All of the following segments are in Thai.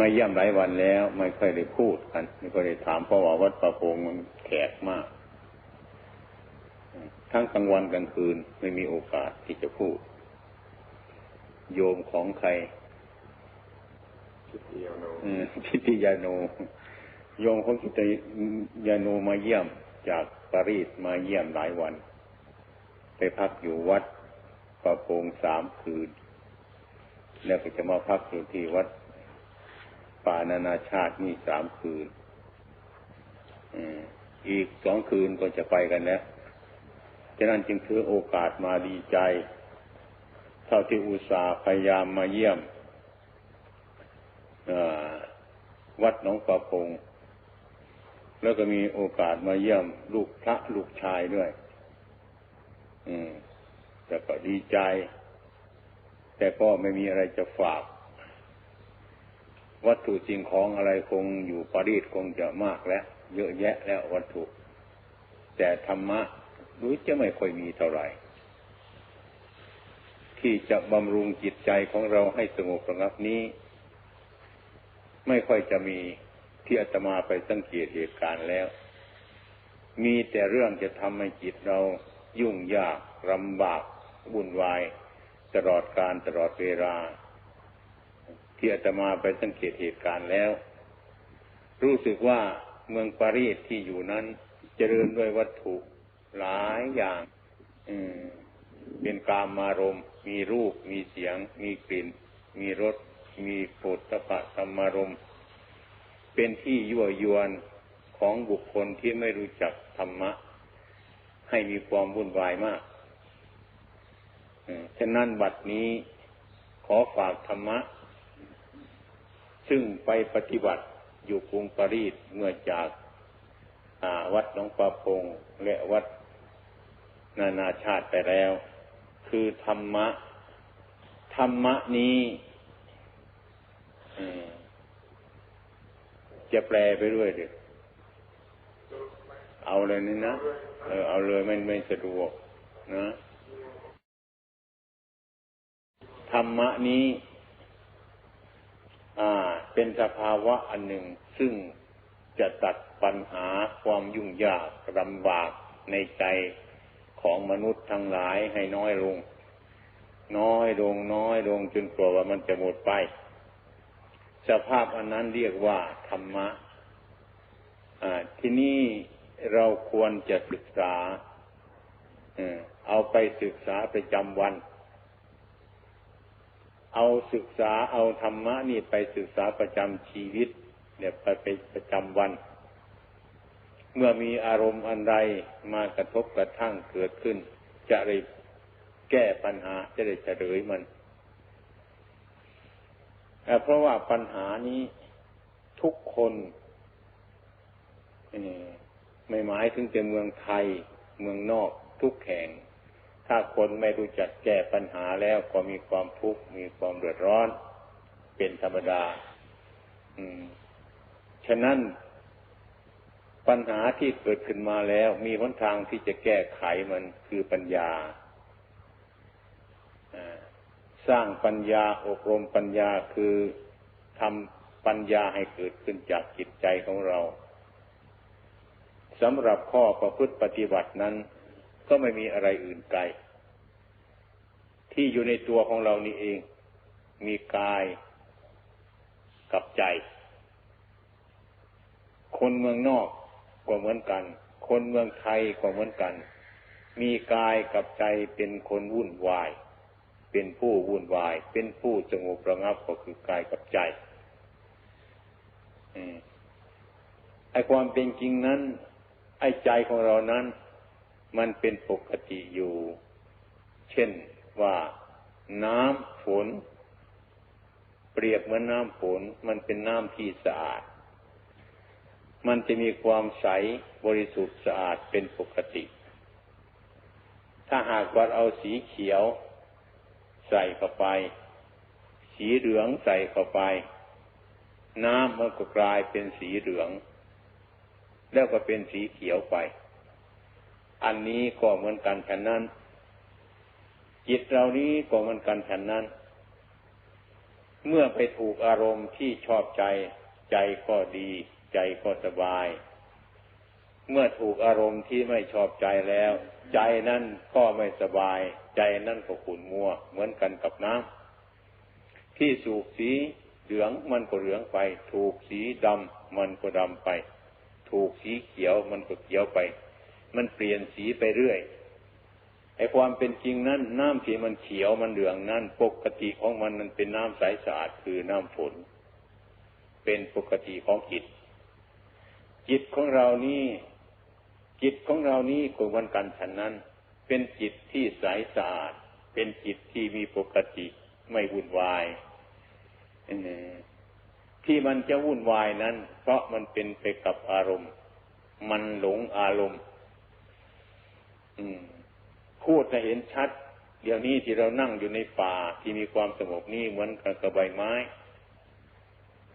มาเยี่ยมหลายวันแล้ว ไม่ค่อยได้พูดกัน ไม่ค่อยได้ถามเพราะว่าวัดประพงมันแขกมาก ทั้งกลางวันกลางคืนไม่มีโอกาสที่จะพูด โยมของใครพิธิยาโนพิธิยาโน โยมของพิธิยาโนมาเยี่ยมจากปารีสมาเยี่ยมหลายวัน ไปพักอยู่วัดประพงสามคืน แล้วก็จะมาพักอยู่ที่วัด ป่านานาชาตินี่สามคืนอีกสองคืนก็จะไปกันแล้วฉะนั้นจึงถือโอกาสมาดีใจ เท่าที่อุตส่าห์พยายามมาเยี่ยมวัดหนองปะพง แล้วก็มีโอกาสมาเยี่ยมลูกพระลูกชายด้วย อืม แต่ก็ดีใจ แต่ก็ไม่มีอะไรจะฝาก วัตถุสิ่งของอะไรคงอยู่ปารีสคงจะมากแล้ว เยอะแยะแล้ววัตถุ แต่ธรรมะรู้จะไม่ค่อยมีเท่าไหร่ ที่จะบำรุงจิตใจของเราให้สงบระงับนี้ ไม่ค่อยจะมีที่อาตมาไปสังเกตเหตุการณ์แล้ว มีแต่เรื่องจะทำให้จิตเรายุ่งยากลำบากวุ่นวาย ตลอดการตลอดเวลา ที่อาตมาไปสังเกตเหตุการณ์แล้ว รู้สึกว่าเมืองปารีสที่อยู่นั้น เจริญด้วยวัตถุหลายอย่างเป็นกามมารมมีรูป มีเสียง มีกลิ่น มีรส มีปุถะปะธรรมารมเป็นที่ยั่วยวนของบุคคลที่ไม่รู้จักธรรมะ ให้มีความวุ่นวายมากฉะนั้นบัดนี้ขอฝากธรรมะ ซึ่งไปปฏิบัติอยู่กรุงปารีสเมื่อจากวัดหนองปลาพงและวัดนานาชาติไปแล้ว คือธรรมะ ธรรมะนี้จะแปลไปด้วยเด็กเอาเลยนี่นะเออเอาเลยไม่ไม่สะดวกนะ ธรรมะนี้ เป็นสภาวะอันหนึ่งซึ่งจะตัดปัญหาความยุ่งยากลำบากในใจของมนุษย์ทั้งหลายให้น้อยลง น้อยลงน้อยลงจนกลัวว่ามันจะหมดไป สภาพอันนั้นเรียกว่าธรรมะที่นี่เราควรจะศึกษาเอาไปศึกษาประจำวัน เอาศึกษาเอาธรรมะนี่ไปศึกษาประจำชีวิต เนี่ยไปเป็นประจำวัน เมื่อมีอารมณ์อันใดมากระทบกระทั่งเกิดขึ้น จะได้แก้ปัญหาจะได้เฉลยมันเพราะว่าปัญหานี้ทุกคนไม่หมายถึงแต่เมืองไทยเมืองนอกทุกแห่ง ถ้าคนไม่รู้จักแก้ปัญหาแล้วก็มีความทุกข์มีความเดือดร้อน เป็นธรรมดา อืม ฉะนั้นปัญหาที่เกิดขึ้นมาแล้ว มีหนทางที่จะแก้ไขมันคือปัญญาสร้างปัญญาอบรมปัญญาคือทำปัญญาให้เกิดขึ้นจากจิตใจของเราสำหรับข้อประพฤติปฏิบัตินั้น ก็ไม่มีอะไรอื่นไกล ที่อยู่ในตัวของเรานี่เอง มีกายกับใจ คนเมืองนอกก็เหมือนกัน คนเมืองไทยก็เหมือนกัน มีกายกับใจเป็นคนวุ่นวาย เป็นผู้วุ่นวาย เป็นผู้สงบระงับก็คือกายกับใจไอความเป็นจริงนั้น ไอใจของเรานั้น มันเป็นปกติอยู่ เช่นว่าน้ำฝน เปรียบเหมือนน้ำฝน มันเป็นน้ำที่สะอาด มันจะมีความใสบริสุทธิ์สะอาดเป็นปกติ ถ้าหากว่าเอาสีเขียว ใส่เข้าไป สีเหลืองใส่เข้าไป น้ำมันก็กลายเป็นสีเหลือง แล้วก็เป็นสีเขียวไป อันนี้ก็เหมือนกันฉันนั้น จิตเรานี้ก็เหมือนกันฉันนั้น เมื่อไปถูกอารมณ์ที่ชอบใจ ใจก็ดี ใจก็สบาย เมื่อถูกอารมณ์ที่ไม่ชอบใจแล้ว ใจนั่นก็ไม่สบาย ใจนั่นก็ขุ่นมัว เหมือนกันกับน้ำที่สูบสีเหลืองมันก็เหลืองไป ถูกสีดำมันก็ดำไป ถูกสีเขียวมันก็เขียวไป มันเปลี่ยนสีไปเรื่อยไอ้ความเป็นจริงนั้นน้ำที่มันเขียวมันเหลืองนั้นปกติของมันมันเป็นน้ำใสสะอาดคือน้ำฝน เป็นปกติของจิต จิตของเรานี่จิตของเรานี้ก็วันกันฉันนั้น เป็นจิตที่ใสสะอาด เป็นจิตที่มีปกติไม่วุ่นวายที่มันจะวุ่นวายนั้น เพราะมันเป็นไปกับอารมณ์ มันหลงอารมณ์ พูดจะเห็นชัด เดี๋ยวนี้ที่เรานั่งอยู่ในป่าที่มีความสงบนี่เหมือนกับใบไม้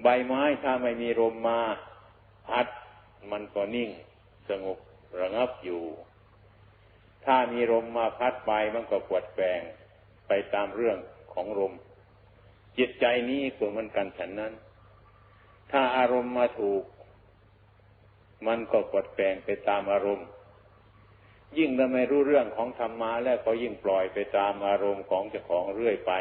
ใบไม้ถ้าไม่มีลมมาพัดมันก็นิ่ง สงบระงับอยู่ ถ้ามีลมมาพัดไปมันก็ปวดแปงไปตามเรื่องของลมจิตใจนี้ก็เหมือนกันฉันนั้น ถ้าอารมณ์มาถูก มันก็ปวดแปงไปตามอารมณ์ ยิ่งถ้าไม่รู้เรื่องของธรรมะแล้วก็ยิ่งปล่อยไปตามอารมณ์ของเจ้าของเรื่อยไป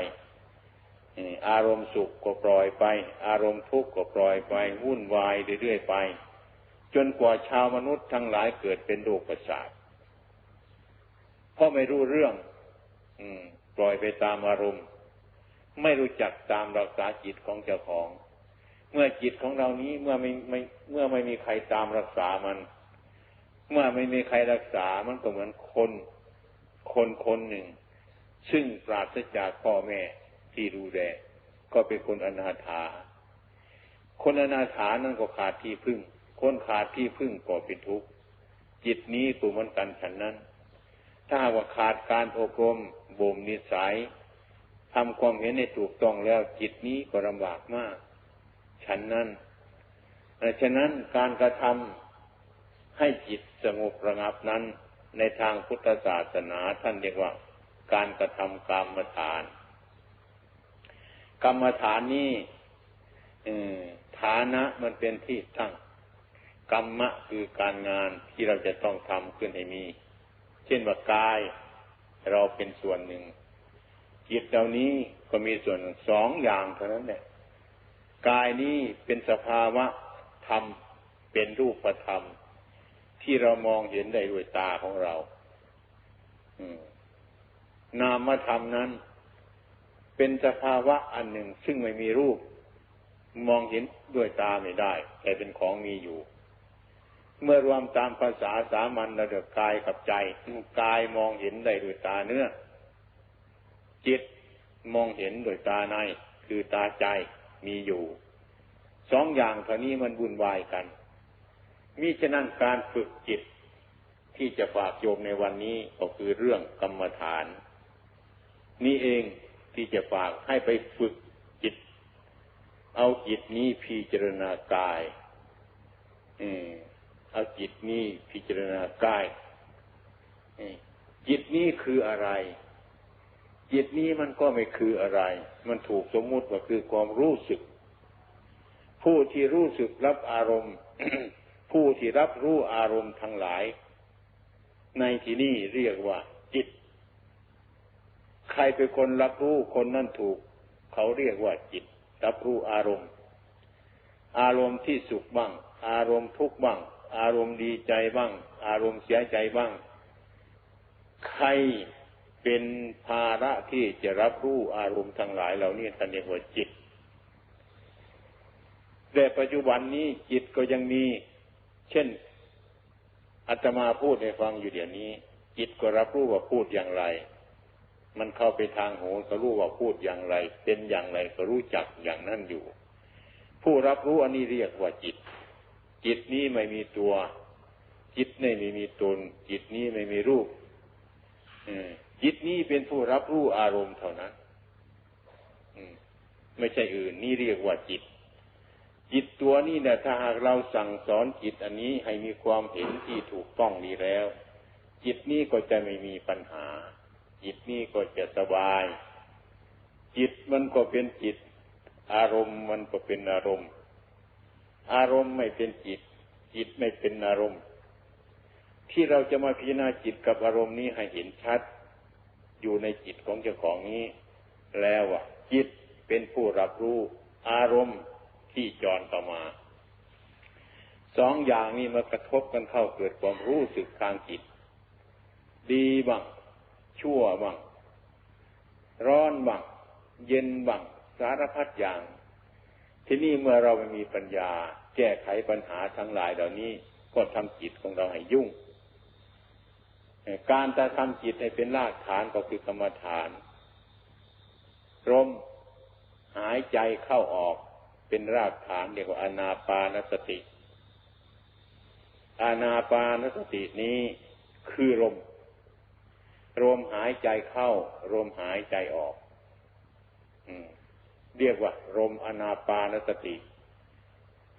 อารมณ์สุขก็ปล่อยไป อารมณ์ทุกข์ก็ปล่อยไปวุ่นวายเรื่อยๆไป จนกว่าชาวมนุษย์ทั้งหลายเกิดเป็นโรคประสาทเพราะไม่รู้เรื่อง อืม ปล่อยไปตามอารมณ์ ไม่รู้จักตามรักษาจิตของเจ้าของ เมื่อจิตของเรานี้เมื่อไม่ไม่เมื่อไม่มีใครตามรักษามัน เมื่อไม่มีใครรักษา มันก็เหมือนคน คนคนหนึ่ง ซึ่งปราศจากพ่อแม่ที่ดูแลก็เป็นคนอนาถา คนอนาถานั้นก็ขาดที่พึ่ง คนขาดที่พึ่งก็เป็นทุกข์ จิตนี้ก็เหมือนกันฉันนั้น ถ้าว่าขาดการอบรมบ่มนิสัยทำความเห็นในถูกต้องแล้วจิตนี้ก็ลำบากมาก ฉันนั้น ฉะนั้นการกระทำให้จิต สงบระงับนั้น ในทางพุทธศาสนาท่านเรียกว่า การกระทำกรรมฐาน กรรมฐานนี้ฐานะมันเป็นที่ตั้ง กรรมะคือการงานที่เราจะต้องทำขึ้นให้มี เช่นว่ากายเราเป็นส่วนหนึ่ง จิตเหล่านี้ก็มีส่วนสองอย่างเท่านั้นแหละกายนี้เป็นสภาวะธรรมเป็นรูปธรรม ที่เรามองเห็นได้ด้วยตาของเรานามธรรมนั้น เป็นสภาวะอันหนึ่งซึ่งไม่มีรูป มองเห็นด้วยตาไม่ได้ แต่เป็นของมีอยู่ เมื่อรวมตามภาษาสามัญระดับกายกับใจกายมองเห็นได้ด้วยตาเนื้อจิตมองเห็นด้วยตาใน คือตาใจมีอยู่ สองอย่างเท่านี้มันวุ่นวายกัน มิฉะนั้นการฝึกจิตที่จะฝากโยมในวันนี้ก็คือเรื่องกรรมฐาน นี่เองที่จะฝากให้ไปฝึกจิต เอาจิตนี้พิจารณากายเอาจิตนี้พิจารณากายจิตนี้คืออะไร จิตนี้มันก็ไม่คืออะไร มันถูกสมมุติว่าคือความรู้สึก ผู้ที่รู้สึกรับอารมณ์ ผู้ที่รับรู้อารมณ์ทั้งหลาย ในที่นี้เรียกว่า จิต ใครเป็นคนรับรู้คนนั้นถูก เขาเรียกว่าจิต รับรู้อารมณ์ อารมณ์ที่สุขบ้าง อารมณ์ทุกข์บ้าง อารมณ์ดีใจบ้าง อารมณ์เสียใจบ้าง ใครเป็นภาระที่จะรับรู้อารมณ์ทั้งหลายเหล่านี้ท่านเรียกว่าจิตแต่ปัจจุบันนี้จิตก็ยังมี เช่นอาตมาพูดให้ฟังอยู่เดี๋ยวนี้ จิตก็รับรู้ว่าพูดอย่างไร มันเข้าไปทางหูก็รู้ว่าพูดอย่างไร เป็นอย่างไรก็รู้จักอย่างนั้นอยู่ ผู้รับรู้อันนี้เรียกว่าจิต จิตนี้ไม่มีตัว จิตนี้ไม่มีตน จิตนี้ไม่มีรูปจิตนี้เป็นผู้รับรู้อารมณ์เท่านั้นไม่ใช่อื่น นี่เรียกว่าจิต จิตตัวนี้เนี่ยถ้าหากเราสั่งสอนจิตอันนี้ให้มีความเห็นที่ถูกต้องดีแล้ว จิตนี้ก็จะไม่มีปัญหา จิตนี้ก็จะสบาย จิตมันก็เป็นจิต อารมณ์มันก็เป็นอารมณ์ อารมณ์ไม่เป็นจิต จิตไม่เป็นอารมณ์ ที่เราจะมาพิจารณาจิตกับอารมณ์นี้ให้เห็นชัด อยู่ในจิตของเจ้าของนี้ แล้วอะจิตเป็นผู้รับรู้ อารมณ์ ที่จรต่อมา สองอย่างนี้มากระทบกันเข้าเกิดความรู้สึกทางจิต ดีบ้างชั่วบ้างร้อนบ้างเย็นบ้างสารพัดอย่าง ที่นี่เมื่อเราไม่มีปัญญา แก้ไขปัญหาทั้งหลายเหล่านี้ก็ทำจิตของเราให้ยุ่ง การจะทำจิตให้เป็นรากฐานก็คือกรรมฐานลมหายใจเข้าออก เป็นรากฐานเรียกว่าอนาปานสติ อานาปานสตินี้คือลมลมหายใจเข้าลมหายใจออกเรียกว่าลมอนาปานสติ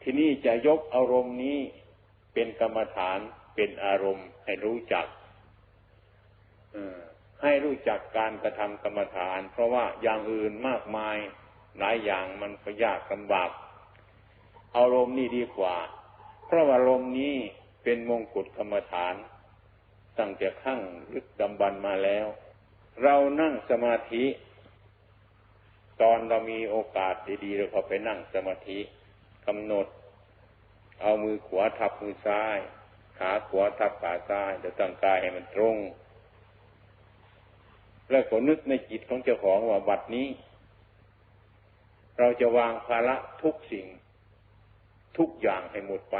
ที่นี่จะยกอารมณ์นี้เป็นกรรมฐานเป็นอารมณ์ให้รู้จักให้รู้จักการกระทำกรรมฐาน เพราะว่าอย่างอื่นมากมาย หลายอย่างมันก็ยากลำบากอารมณ์นี่ดีกว่า เพราะว่าอารมณ์นี้เป็นมงกุฎกรรมฐาน ตั้งแต่ขั้งลึกดำบันมาแล้ว เรานั่งสมาธิ ตอนเรามีโอกาสดีๆเราพอไปนั่งสมาธิกำหนด เอามือขวาทับมือซ้าย ขาขวาทับขาซ้ายแล้วตั้งกายให้มันตรง แล้วก็นึกในจิตของเจ้าของว่าบัดนี้ เราจะวางภาระทุกสิ่ง ทุกอย่างให้หมดไป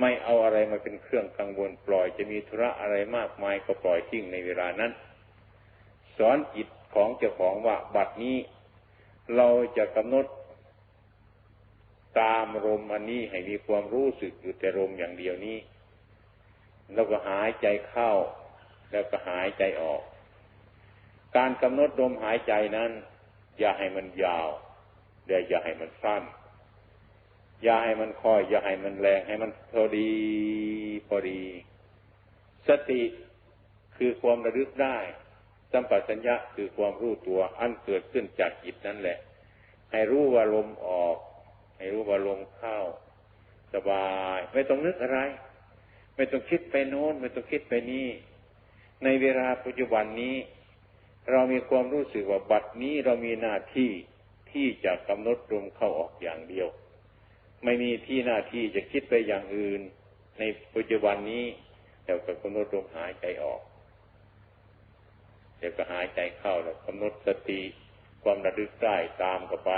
ไม่เอาอะไรมาเป็นเครื่องกังวลปล่อยจะมีธุระอะไรมากมายก็ปล่อยทิ้งในเวลานั้น สอนจิตของเจ้าของว่าบัดนี้ เราจะกำหนดตามลมอันนี้ให้มีความรู้สึกอยู่แต่ลมอย่างเดียวนี้ แล้วก็หายใจเข้า แล้วก็หายใจออก การกำหนดลมหายใจนั้น อย่าให้มันยาวเดี๋ยวอย่าให้มันสั้น อย่าให้มันค่อย อย่าให้มันแรง ให้มันพอดีพอดี สติคือความระลึกได้ สัมปชัญญะคือความรู้ตัวอันเกิดขึ้นจากจิตนั่นแหละ ให้รู้ว่าลมออก ให้รู้ว่าลมเข้า สบาย ไม่ต้องนึกอะไร ไม่ต้องคิดไปโน้น ไม่ต้องคิดไปนี่ ในเวลาปัจจุบันนี้ เรามีความรู้สึกว่าบัดนี้เรามีหน้าที่ที่จะกำหนดลมเข้าออกอย่างเดียว ไม่มีที่หน้าที่จะคิดไปอย่างอื่น ในปัจจุบันนี้เดี๋ก็กำหนดลมหายใจออกเดี๋ยวก็หายใจเข้าแล้วกำหนดสติความระลึกได้ตามเข้าไป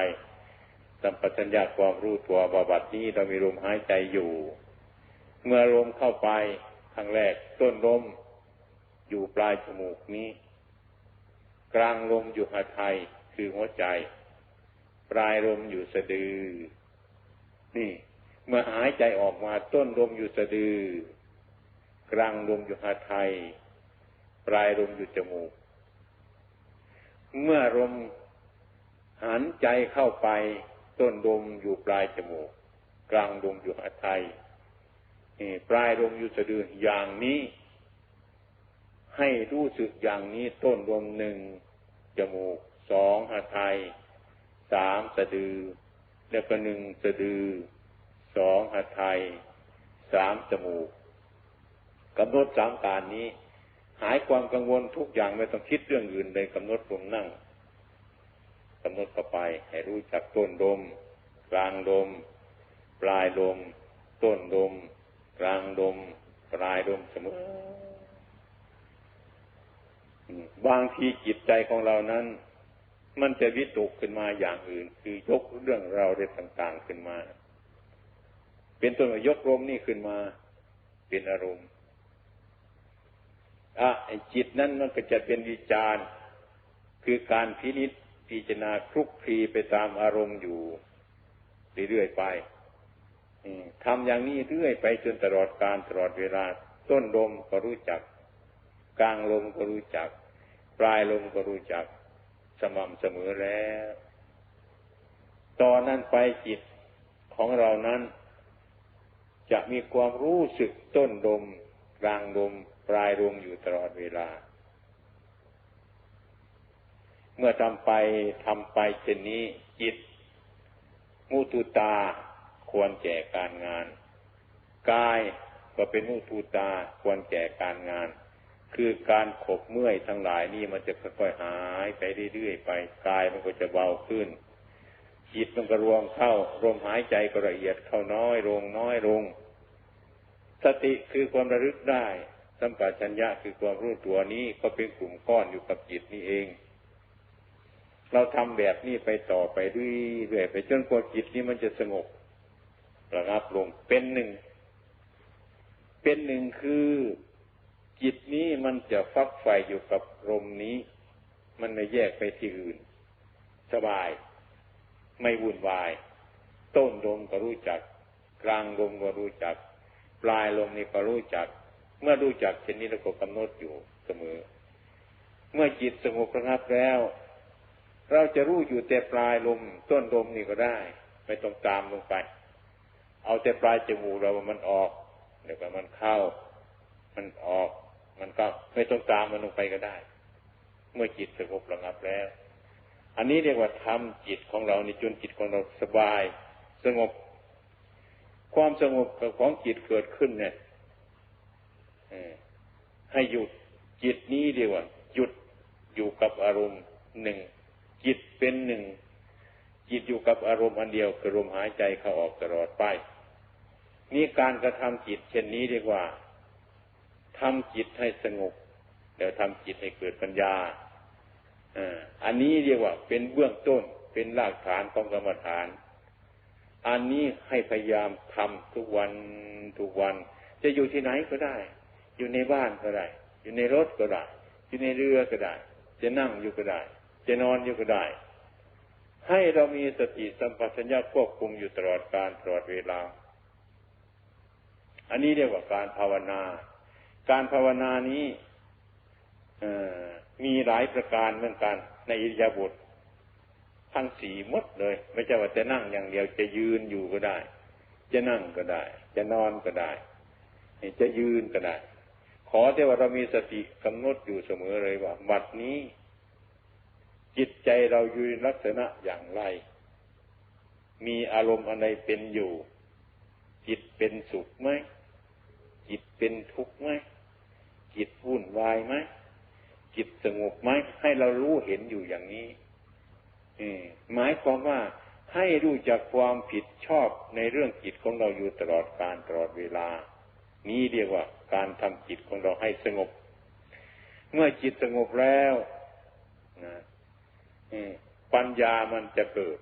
สัมปชัญญะความรู้ตัวบาบัดนี้เรามีลมหายใจอยู่ เมื่อลมเข้าไปครั้งแรกต้นลมอยู่ปลายจมูกนี้ กลางลมอยู่หัไทยคือหัวใจ ปลายลมอยู่สะดือ นี่ เมื่อหายใจออกมาต้นลมอยู่สะดือ กลางลมอยู่หาไทยปลายลมอยู่จมูก เมื่อลมหันใจเข้าไป ต้นลมอยู่ปลายจมูก กลางลมอยู่หาไทยปลายลมอยู่สะดืออย่างนี้ ให้รู้สึกอย่างนี้ต้นลมหนึ่งจมูกสองหาไทยสามสะดือ แล้วก็หนึ่งสะดือสองหัตถยสามจมูกกำหนดสามการนี้ หายความกังวลทุกอย่างไม่ต้องคิดเรื่องอื่นเลยกำหนดลมนั่งกำหนดเข้าไป ให้รู้จักต้นลมกลางลมปลายลมต้นลมกลางลมปลายลมเสมอ บางทีจิตใจของเรานั้น มันจะวิตกขึ้นมาอย่างอื่น คือยกเรื่องเราเรื่องต่างๆขึ้นมา เป็นต้นว่ายกลมนี่ขึ้นมาเป็นอารมณ์อะไอจิตนั้นมันก็จะเป็นวิจารณ์คือการพินิจพิจารณาคลุกคลีไปตามอารมณ์อยู่เรื่อยๆไปทำอย่างนี้เรื่อยไปจนตลอดการตลอดเวลา ต้นลมก็รู้จัก กลางลมก็รู้จัก ปลายลมก็รู้จักสม่ำเสมอแล้ว ตอนนั้นไปจิตของเรานั้น จะมีความรู้สึกต้นลมกลางลมปลายลมอยู่ตลอดเวลา เมื่อทำไปทำไปเช่นนี้จิต มุตุตาควรแก่การงาน กายก็เป็นมุตุตาควรแก่การงาน คือการขบเมื่อยทั้งหลายนี่มันจะค่อยๆหายไปเรื่อยๆไปกายมันก็จะเบาขึ้น จิตมันก็รวมเข้าลมหายใจก็ละเอียดเข้าน้อยลงน้อยลง สติคือความระลึกได้ สัมปชัญญะคือความรู้ตัวนี้ก็เป็นกลุ่มก้อนอยู่กับจิตนี่เอง เราทำแบบนี้ไปต่อไปเรื่อยๆไปจนกว่าจิตนี้มันจะสงบระงับลงเป็นหนึ่ง เป็นหนึ่งคือ จิตนี้มันจะฟักไฟอยู่กับลมนี้ มันไม่แยกไปที่อื่น สบาย ไม่วุ่นวาย ต้นลมก็รู้จัก กลางลมก็รู้จัก ปลายลมนี่ก็รู้จัก เมื่อรู้จักเช่นนี้เราก็กำหนดอยู่เสมอ เมื่อจิตสงบระงับแล้ว เราจะรู้อยู่แต่ปลายลม ต้นลมนี่ก็ได้ ไม่ต้องตามลงไป เอาแต่ปลายจมูกเรามันออกเดี๋ยวก็มันเข้า มันออก มันก็ไม่ต้องตามมันลงไปก็ได้ เมื่อจิตสงบระงับแล้ว อันนี้เรียกว่าทำจิตของเราในจนจิตของเราสบาย สงบ ความสงบของจิตเกิดขึ้นเนี่ยให้หยุดจิตนี้เรียกว่าหยุดอยู่กับอารมณ์หนึ่งจิตเป็นหนึ่งจิตอยู่กับอารมณ์อันเดียวคือลมหายใจเข้าออกตลอดไปนี่การกระทำจิตเช่นนี้เรียกว่า ทำจิตให้สงบเดี๋ยวทำจิตให้เกิดปัญญาอันนี้เรียกว่าเป็นเบื้องต้นเป็นรากฐานของกรรมฐาน อันนี้ให้พยายามทำทุกวันทุกวัน จะอยู่ที่ไหนก็ได้ อยู่ในบ้านก็ได้ อยู่ในรถก็ได้ อยู่ในเรือก็ได้ จะนั่งอยู่ก็ได้ จะนอนอยู่ก็ได้ ให้เรามีสติสัมปชัญญะควบคุมอยู่ตลอดการตลอดเวลา อันนี้เรียกว่าการภาวนา การภาวนานี้มีหลายประการเหมือนกัน ในอิริยาบถทั้งสี่มดเลย ไม่ใช่ว่าจะนั่งอย่างเดียวจะยืนอยู่ก็ได้ จะนั่งก็ได้ จะนอนก็ได้ จะยืนก็ได้ ขอแต่ว่าเรามีสติกำหนดอยู่เสมอเลยว่าบัดนี้ จิตใจเราอยู่ในลักษณะอย่างไร มีอารมณ์อะไรเป็นอยู่ จิตเป็นสุขไหมจิตเป็นทุกข์ไหม วายไหมจิตสงบไหมให้เรารู้เห็นอยู่อย่างนี้หมายความว่าให้รู้จักความผิดชอบในเรื่องจิตของเราอยู่ตลอดการตลอดเวลา นี้เรียกว่าการทำจิตของเราให้สงบ เมื่อจิตสงบแล้วนะปัญญามันจะเกิด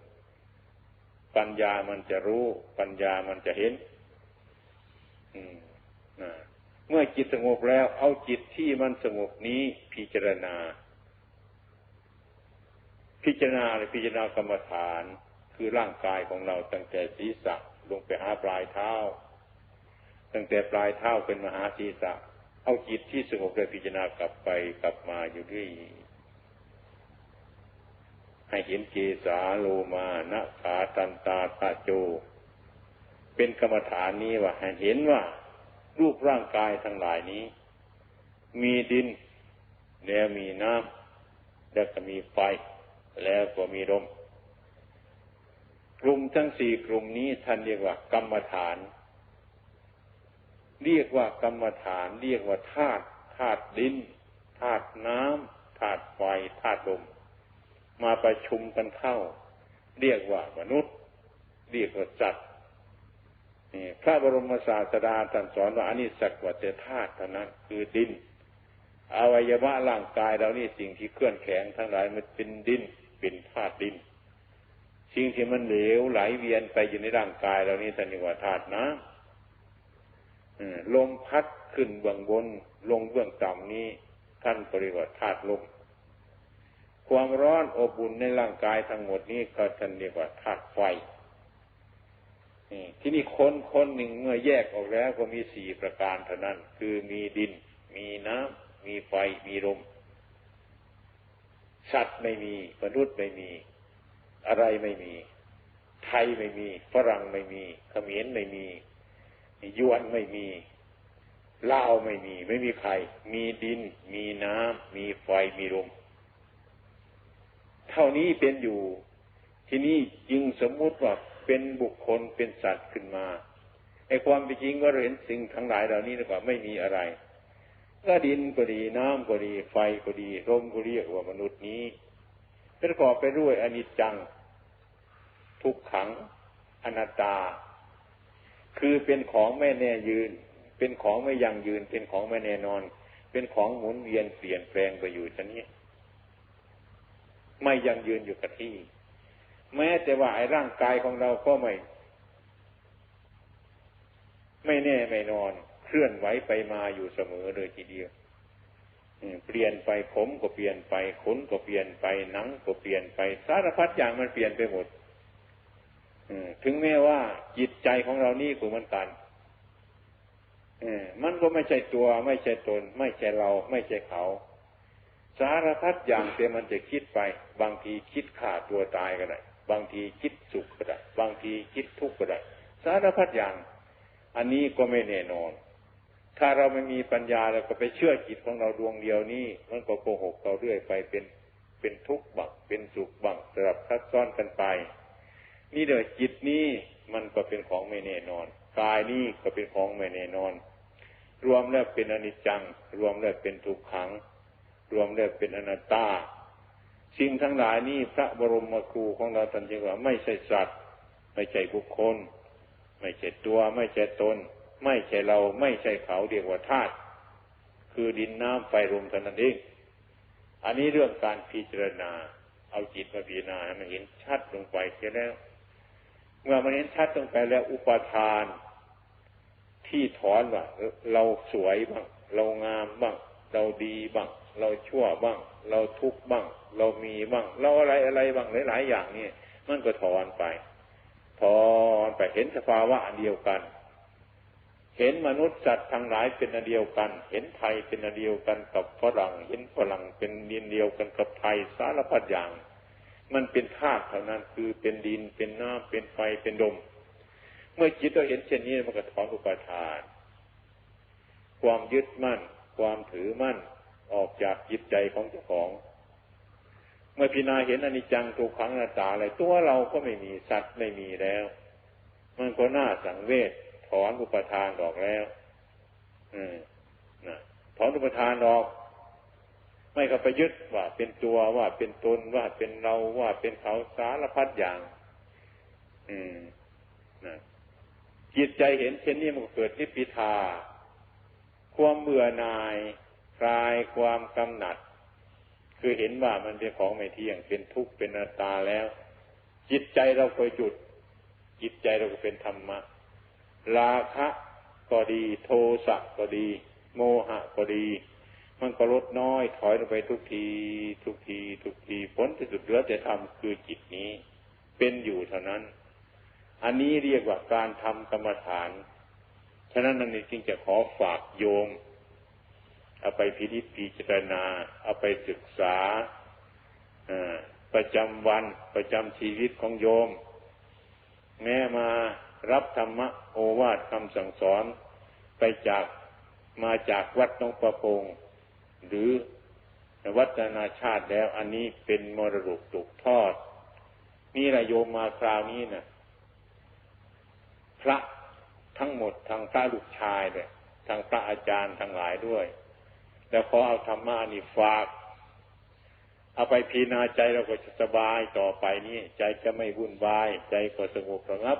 ปัญญามันจะรู้ ปัญญามันจะเห็น เมื่อจิตสงบแล้วเอาจิตที่มันสงบนี้พิจารณา พิจารณาหรือพิจารณากรรมฐาน คือร่างกายของเราตั้งแต่ศีรษะลงไปหาปลายเท้า ตั้งแต่ปลายเท้าเป็นมหาศีรษะ เอาจิตที่สงบเลยพิจารณากลับไปกลับมาอยู่ที่ให้เห็นเกสาโลมานะขาตันตาตาโจ เป็นกรรมฐานนี้ว่าให้เห็นว่า รูปร่างกายทั้งหลายนี้ มีดิน แล้วมีน้ำแล้วก็มีไฟ แล้วก็มีลมกลุ่มทั้งสี่กลุ่มนี้ท่านเรียกว่ากรรมฐาน เรียกว่ากรรมฐาน เรียกว่าธาตุธาตุดินธาตุน้ำธาตุไฟธาตุลมมาประชุมกันเข้า เรียกว่ามนุษย์ เรียกว่าจัตว์ พระบรมศาสดาท่านสอนว่าอันนี้สักวัตธาตุเท่านั้นคือดิน อวัยวะร่างกายเรานี่สิ่งที่เคลื่อนแข็งทั้งหลายมันเป็นดินเป็นธาตุดิน สิ่งที่มันเหลวไหลเวียนไปอยู่ในร่างกายเรานี่ท่านเรียกว่าธาตุน้ำลมพัดขึ้นเบื้องบนลงเบื้องต่ำนี้ ท่านปริวัติธาตุลมความร้อนอบอุ่นในร่างกายทั้งหมดนี้ก็ท่านเรียกว่าธาตุไฟ ที่นี่คนคนหนึ่งเมื่อแยกออกแล้วก็มีสี่ประการเท่านั้น คือมีดิน มีน้ำมีไฟมีลมสัตว์ไม่มีมนุษย์ไม่มี อะไรไม่มี ไทยไม่มีฝรั่งไม่มีเขมรไม่มียวนไม่มีลาวไม่มี ไม่มีใคร มีดิน มีน้ำมีไฟมีลมเท่านี้เป็นอยู่ ที่นี่จึงสมมุติว่า เป็นบุคคลเป็นสัตว์ขึ้นมาไอ้ความเป็นจริงก็เห็นสิ่งทั้งหลายเหล่านี้นะว่าไม่มีอะไรก็ดินก็ดีน้ำก็ดีไฟก็ดีลมก็เรียกว่ามนุษย์นี้ประกอบไปด้วยอนิจจัง ทุกขัง อนัตตา คือเป็นของไม่แน่ยืน เป็นของไม่ยั่งยืน เป็นของไม่แน่นอน เป็นของหมุนเวียนเปลี่ยนแปลงไปอยู่ชนี้ ไม่ยั่งยืนอยู่กับที่ แม้แต่ว่าไอ้ร่างกายของเราก็ไม่ ไม่แน่ไม่นอน เคลื่อนไหวไปมาอยู่เสมอเลยทีเดียวเปลี่ยนไปผมก็เปลี่ยนไปขนก็เปลี่ยนไปหนังก็เปลี่ยนไป สารพัดอย่างมันเปลี่ยนไปหมดถึงแม้ว่าจิตใจของเรานี่คือมันกันมันก็ไม่ใช่ตัว ไม่ใช่ตน ไม่ใช่เรา ไม่ใช่เขา สารพัดอย่างแต่มันจะคิดไป บางทีคิดฆ่าตัวตายก็ได้ บางทีคิดสุขก็ได้ บางทีคิดทุกข์ก็ได้ สารพัดอย่าง อันนี้ก็ไม่แน่นอน ถ้าเราไม่มีปัญญาเราก็ไปเชื่อจิตของเราดวงเดียวนี้ มันก็โกหกเราเรื่อยไปเป็นเป็นทุกข์บังเป็นสุขบังสลับซับซ้อนกันไป นี่เด้อจิตนี้มันก็เป็นของไม่แน่นอนกายนี้ก็เป็นของไม่แน่นอน รวมแล้วเป็นอนิจจัง รวมแล้วเป็นทุกขัง รวมแล้วเป็นอนัตตา สิ่งทั้งหลายนี้พระบรมครูของเราท่านจึงว่าไม่ใช่สัตว์ ไม่ใช่บุคคล ไม่ใช่ตัว ไม่ใช่ตน ไม่ใช่เราไม่ใช่เขาเรียกว่าธาตุคือดินน้ำไฟลมเท่านั้นเองอันนี้เรื่องการพิจารณา เอาจิตมาพิจารณามันเห็นชัดลงไปเสียแล้ว เมื่อมันเห็นชัดตรงไปแล้วอุปทาน ที่ถอนว่าเราสวยบ้างเรางามบ้างเราดีบ้าง เราชั่วบ้าง เราทุกข์บ้าง เรามีบ้าง เราอะไรอะไรบ้างหลาย ๆ อย่างนี่มันก็ถอนไป ถอนไปเห็นสภาวะอันเดียวกัน เห็นมนุษย์สัตว์ทั้งหลายเป็นอันเดียวกัน เห็นไทยเป็นอันเดียวกันกับฝรั่ง เห็นฝรั่งเป็นดินเดียวกันกับไทยสารพัดอย่าง มันเป็นธาตุเท่านั้นคือเป็นดินเป็นน้ำเป็นไฟเป็นลมเมื่อจิตเราเห็นเช่นนี้มันก็ถอนอุปทาน ความยึดมั่น ความถือมั่น ออกจากจิตใจของเจ้าของ เมื่อพิจาเห็นอนิจจังทุกขังนาตาอะไรตัวเราก็ไม่มีสัตว์ไม่มีแล้ว มันก็น่าสังเวชถอนอุปทานออกแล้วอืมนะถอนอุปทานออกไม่ก็ไปยึดว่าเป็นตัวว่าเป็นตนว่าเป็นเราว่าเป็นเขาสารพัดอย่าง อืมนะจิตใจเห็นเช่นนี้มันเกิดนิพพิทา ความเบื่อหน่าย คลายความกำหนัด คือเห็นว่ามันเป็นของไม่เที่ยงเป็นทุกข์เป็นอนัตตาแล้ว จิตใจเราเคยจุด จิตใจเราก็เป็นธรรมะ ราคะก็ดี โทสะก็ดี โมหะก็ดี มันก็ลดน้อยถอยลงไปทุกที ทุกที ทุกทีผลที่สุดเหลือแต่ทำคือจิตนี้ เป็นอยู่เท่านั้น อันนี้เรียกว่าการทำกรรมฐานฉะนั้นนั่นจึงจะขอฝากโยม เอาไปพิจิตพิจารณา เอาไปศึกษาประจำวันประจำชีวิตของโยม แม้มารับธรรมะโอวาทคำสั่งสอนไปจากมาจากวัดน้องประพงหรือวัฒนาชาติแล้วอันนี้เป็นมรดกตกทอด นี่ระโยมมาคราวนี้นะพระทั้งหมดทางพระลูกชายเลยทางพระอาจารย์ทั้งหลายด้วย แล้วขอเอาธรรมะนี่ฝาก เอาไปพีนาใจเราก็จะสบายต่อไปนี้ใจจะไม่วุ่นวาย ใจก็สงบระงับ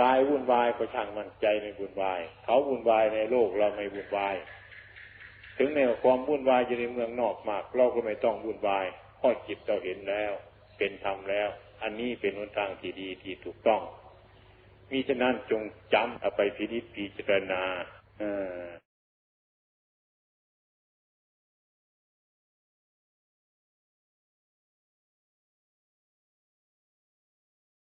กายวุ่นวายก็ช่างมันใจไม่วุ่นวาย เขาวุ่นวายในโลกเราไม่วุ่นวาย ถึงแม้ความวุ่นวายอยู่ในเมืองนอกมาก เราก็ไม่ต้องวุ่นวายเพราะจิตเราเห็นแล้ว เป็นธรรมแล้ว อันนี้เป็นหนทางที่ดีที่ถูกต้อง มีฉะนั้นจงจำเอาไปพิจิตพิจารณา